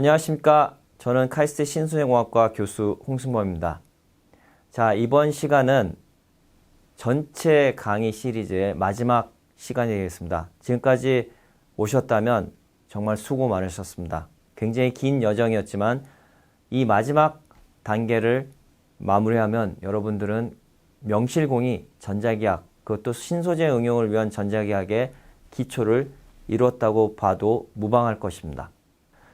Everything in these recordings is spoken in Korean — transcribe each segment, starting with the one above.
안녕하십니까. 저는 카이스트 신수행공학과 교수 홍승범입니다. 자, 이번 시간은 전체 강의 시리즈의 마지막 시간이 되겠습니다. 지금까지 오셨다면 정말 수고 많으셨습니다. 굉장히 긴 여정이었지만 이 마지막 단계를 마무리하면 여러분들은 명실공히 전자기학, 그것도 신소재 응용을 위한 전자기학의 기초를 이뤘다고 봐도 무방할 것입니다.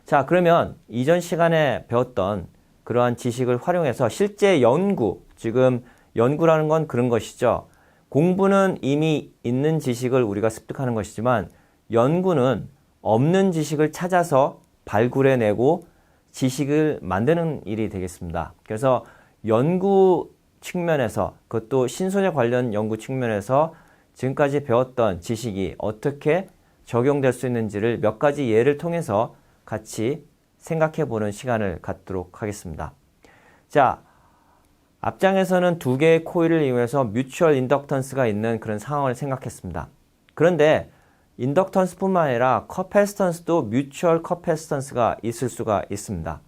자, 그러면 이전 시간에 배웠던 그러한 지식을 활용해서 실제 연구, 지금 연구라는 건 그런 것이죠. 공부는 이미 있는 지식을 우리가 습득하는 것이지만 연구는 없는 지식을 찾아서 발굴해내고 지식을 만드는 일이 되겠습니다. 그래서 연구 측면에서 그것도 신소재 관련 연구 측면에서 지금까지 배웠던 지식이 어떻게 적용될 수 있는지를 몇 가지 예를 통해서 같이 생각해 보는 시간을 갖도록 하겠습니다. 자, 앞장에서는 두 개의 코일을 이용해서 뮤추얼 인덕턴스가 있는 그런 상황을 생각했습니다. 그런데 인덕턴스뿐만 아니라 커패스턴스도 뮤추얼 커패스턴스가 있을 수가 있습니다.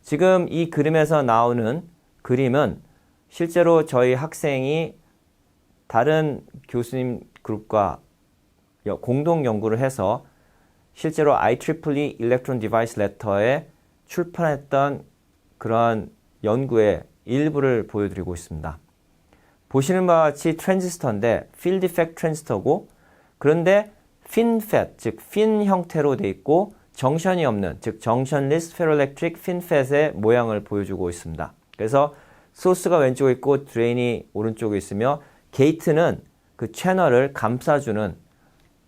지금 이 그림에서 나오는 그림은 실제로 저희 학생이 다른 교수님 그룹과 공동 연구를 해서 실제로 IEEE Electron Device Letter에 출판했던 그러한 연구의 일부를 보여드리고 있습니다. 보시는 바와 같이 트랜지스터인데 필드 이펙트 트랜지스터고 그런데 핀팻 즉핀 형태로 돼 있고 정션이 없는 즉 정션리스 페로렉트릭 핀팻의 모양을 보여주고 있습니다. 그래서 소스가 왼쪽에 있고 드레인이 오른쪽에 있으며 게이트는 그 채널을 감싸주는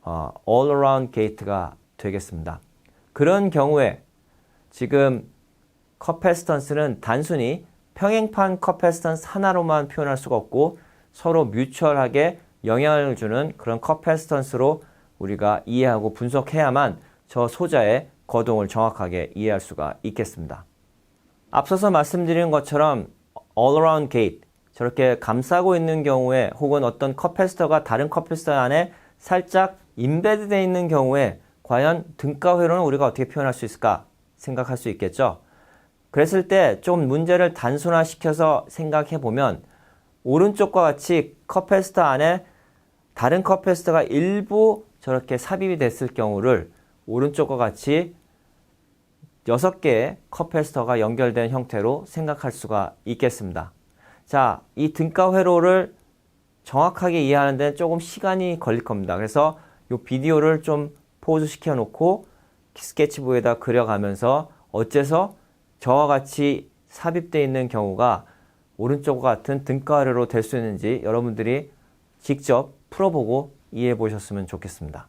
어, all around 게이트가 되겠습니다. 그런 경우에 지금 커패스턴스는 단순히 평행판 커패스턴스 하나로만 표현할 수가 없고 서로 뮤추얼하게 영향을 주는 그런 커패스턴스로 우리가 이해하고 분석해야만 저 소자의 거동을 정확하게 이해할 수가 있겠습니다. 앞서서 말씀드린 것처럼 all around gate 저렇게 감싸고 있는 경우에 혹은 어떤 커패스터가 다른 커패스터 안에 살짝 임베드되어 있는 경우에 과연 등가 회로는 우리가 어떻게 표현할 수 있을까 생각할 수 있겠죠. 그랬을 때 좀 문제를 단순화시켜서 생각해 보면 오른쪽과 같이 커패스터 안에 다른 커패스터가 일부 저렇게 삽입이 됐을 경우를 오른쪽과 같이 6개의 커패스터가 연결된 형태로 생각할 수가 있겠습니다. 자, 이 등가 회로를 정확하게 이해하는 데는 조금 시간이 걸릴 겁니다. 그래서 이 비디오를 좀 포즈 시켜 놓고 스케치북에다 그려가면서 어째서 저와 같이 삽입되어 있는 경우가 오른쪽과 같은 등가래로 될 수 있는지 여러분들이 직접 풀어보고 이해해 보셨으면 좋겠습니다.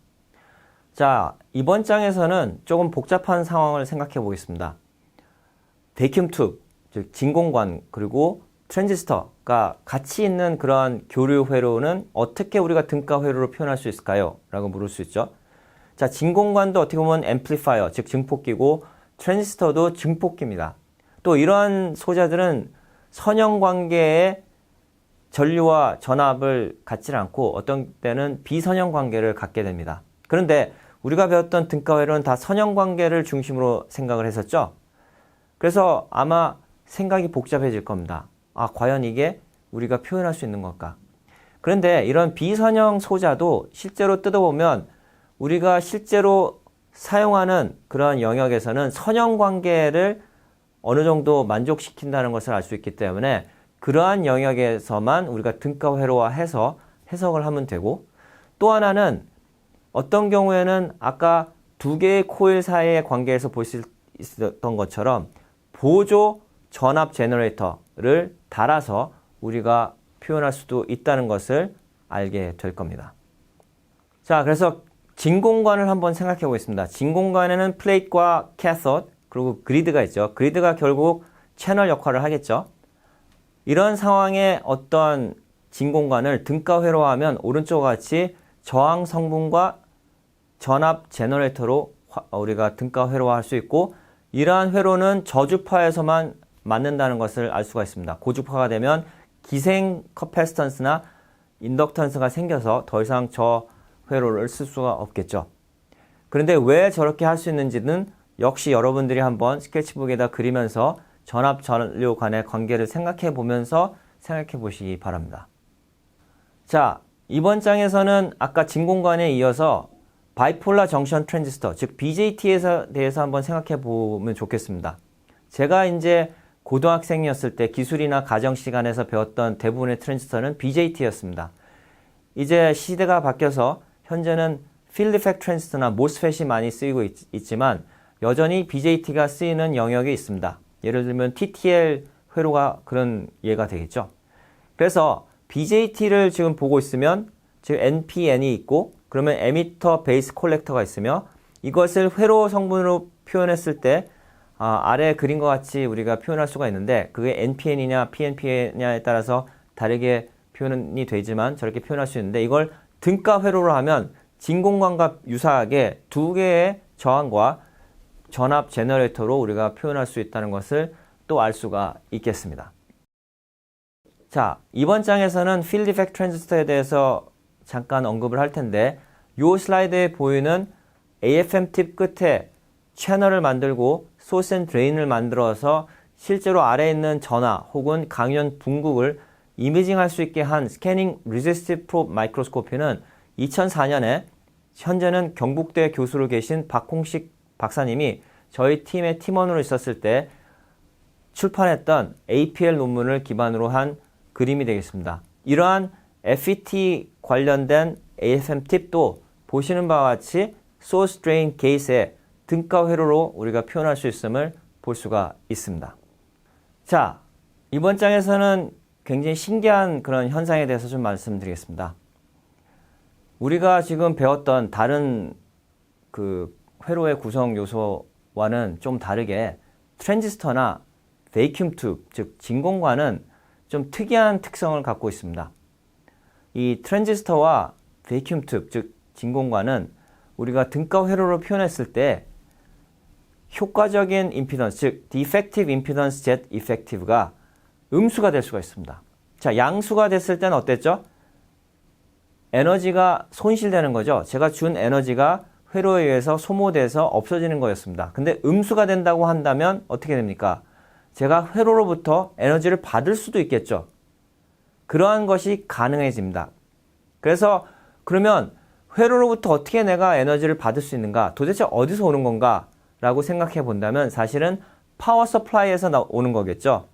자, 이번 장에서는 조금 복잡한 상황을 생각해 보겠습니다. 베큐um 튜브, 즉 진공관 그리고 트랜지스터가 같이 있는 그러한 교류 회로는 어떻게 우리가 등가 회로로 표현할 수 있을까요? 라고 물을 수 있죠. 자, 진공관도 어떻게 보면 앰플리파이어, 즉 증폭기고 트랜지스터도 증폭기입니다. 또 이러한 소자들은 선형 관계의 전류와 전압을 갖지 않고 어떤 때는 비선형 관계를 갖게 됩니다. 그런데 우리가 배웠던 등가회로는 다 선형 관계를 중심으로 생각을 했었죠. 그래서 아마 생각이 복잡해질 겁니다. 아, 과연 이게 우리가 표현할 수 있는 걸까? 그런데 이런 비선형 소자도 실제로 뜯어보면 우리가 실제로 사용하는 그런 영역에서는 선형 관계를 어느 정도 만족시킨다는 것을 알 수 있기 때문에 그러한 영역에서만 우리가 등가 회로화해서 해석을 하면 되고 또 하나는 어떤 경우에는 아까 두 개의 코일 사이의 관계에서 볼 수 있었던 것처럼 보조 전압 제너레이터를 달아서 우리가 표현할 수도 있다는 것을 알게 될 겁니다. 자, 그래서 진공관을 한번 생각해 보겠습니다. 진공관에는 플레이트과 캐서드 그리고 그리드가 있죠. 그리드가 결국 채널 역할을 하겠죠. 이런 상황에 어떤 진공관을 등가 회로 하면 오른쪽과 같이 저항 성분과 전압 제너레이터로 우리가 등가 회로할 수 있고 이러한 회로는 저주파에서만 맞는다는 것을 알 수가 있습니다. 고주파가 되면 기생 커패스턴스나 인덕턴스가 생겨서 더 이상 저 회로를 쓸 수가 없겠죠. 그런데 왜 저렇게 할 수 있는지는 역시 여러분들이 한번 스케치북에다 그리면서 전압 전류 간의 관계를 생각해 보면서 생각해 보시기 바랍니다. 자, 이번 장에서는 아까 진공관에 이어서 바이폴라 정션 트랜지스터, 즉 BJT에 대해서 한번 생각해 보면 좋겠습니다. 제가 이제 고등학생이었을 때 기술이나 가정 시간에서 배웠던 대부분의 트랜지스터는 BJT였습니다. 이제 시대가 바뀌어서 현재는 필드 팩 트랜지스터나 모스펫이 많이 쓰이고 있, 있지만 여전히 BJT가 쓰이는 영역이 있습니다. 예를 들면 TTL 회로가 그런 예가 되겠죠. 그래서 BJT를 지금 보고 있으면 지금 NPN이 있고 그러면 에미터 베이스 콜렉터가 있으며 이것을 회로 성분으로 표현했을 때 아, 그린 것 같이 우리가 표현할 수가 있는데 그게 NPN이냐 PNP냐에 따라서 다르게 표현이 되지만 저렇게 표현할 수 있는데 이걸 등가 회로로 하면 진공관과 유사하게 두 개의 저항과 전압 제너레이터로 우리가 표현할 수 있다는 것을 또 알 수가 있겠습니다. 자, 이번 장에서는 필드 이펙트 트랜지스터에 대해서 잠깐 언급을 할 텐데 이 슬라이드에 보이는 AFM 팁 끝에 채널을 만들고 소스 앤 드레인을 만들어서 실제로 아래에 있는 전화 혹은 강연 분국을 이미징 할 수 있게 한 스캐닝 리지스티브 프로 마이크로스코피는 2004년에 현재는 경북대 교수로 계신 박홍식 박사님이 저희 팀의 팀원으로 있었을 때 출판했던 APL 논문을 기반으로 한 그림이 되겠습니다. 이러한 FET 관련된 AFM 팁도 보시는 바와 같이 소스 드레인 게이트의 등가 회로로 우리가 표현할 수 있음을 볼 수가 있습니다. 자, 이번 장에서는 굉장히 신기한 그런 현상에 대해서 좀 말씀드리겠습니다. 우리가 지금 배웠던 다른 그 회로의 구성 요소와는 좀 다르게 트랜지스터나 베이큐um 튜브, 즉 진공관은 좀 특이한 특성을 갖고 있습니다. 이 트랜지스터와 베이큐um 튜브, 즉 진공관은 우리가 등가 회로로 표현했을 때 효과적인 임피던스, 즉 defective impedance jet effective가 음수가 될 수가 있습니다. 자, 양수가 됐을 때는 어땠죠? 에너지가 손실되는 거죠. 제가 준 에너지가 회로에 의해서 소모돼서 없어지는 거였습니다. 근데 음수가 된다고 한다면 어떻게 됩니까? 제가 회로로부터 에너지를 받을 수도 있겠죠. 그러한 것이 가능해집니다. 그래서 그러면 회로로부터 어떻게 내가 에너지를 받을 수 있는가? 도대체 어디서 오는 건가? 라고 생각해 본다면 사실은 파워 서플라이에서 오는 거겠죠.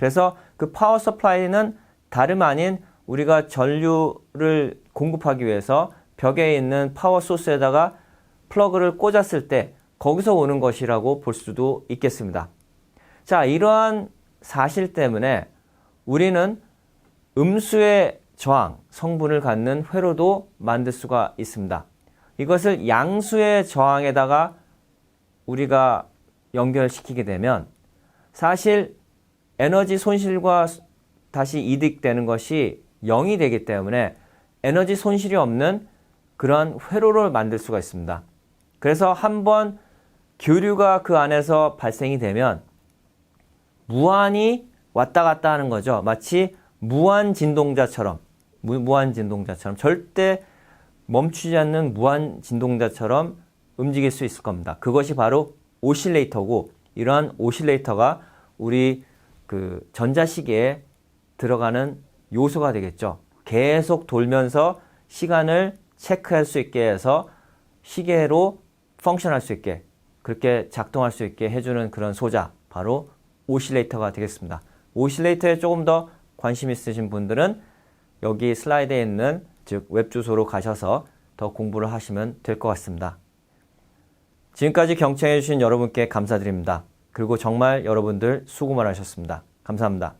그래서 그 파워 서플라이는 다름 아닌 우리가 전류를 공급하기 위해서 벽에 있는 파워 소스에다가 플러그를 꽂았을 때 거기서 오는 것이라고 볼 수도 있겠습니다. 자, 이러한 사실 때문에 우리는 음수의 저항, 성분을 갖는 회로도 만들 수가 있습니다. 이것을 양수의 저항에다가 우리가 연결시키게 되면 사실 에너지 손실과 다시 이득되는 것이 0이 되기 때문에 에너지 손실이 없는 그런 회로를 만들 수가 있습니다. 그래서 한번 교류가 그 안에서 발생이 되면 무한히 왔다 갔다 하는 거죠. 마치 무한 진동자처럼, 무, 한 진동자처럼 절대 멈추지 않는 무한 진동자처럼 움직일 수 있을 겁니다. 그것이 바로 오실레이터고 이러한 오실레이터가 우리 그 전자시계에 들어가는 요소가 되겠죠. 계속 돌면서 시간을 체크할 수 있게 해서 시계로 펑션할 수 있게 그렇게 작동할 수 있게 해주는 그런 소자 바로 오실레이터가 되겠습니다. 오실레이터에 조금 더 관심 있으신 분들은 여기 슬라이드에 있는 즉 웹 주소로 가셔서 더 공부를 하시면 될 것 같습니다. 지금까지 경청해 주신 여러분께 감사드립니다. 그리고 정말 여러분들 수고 많으셨습니다. 감사합니다.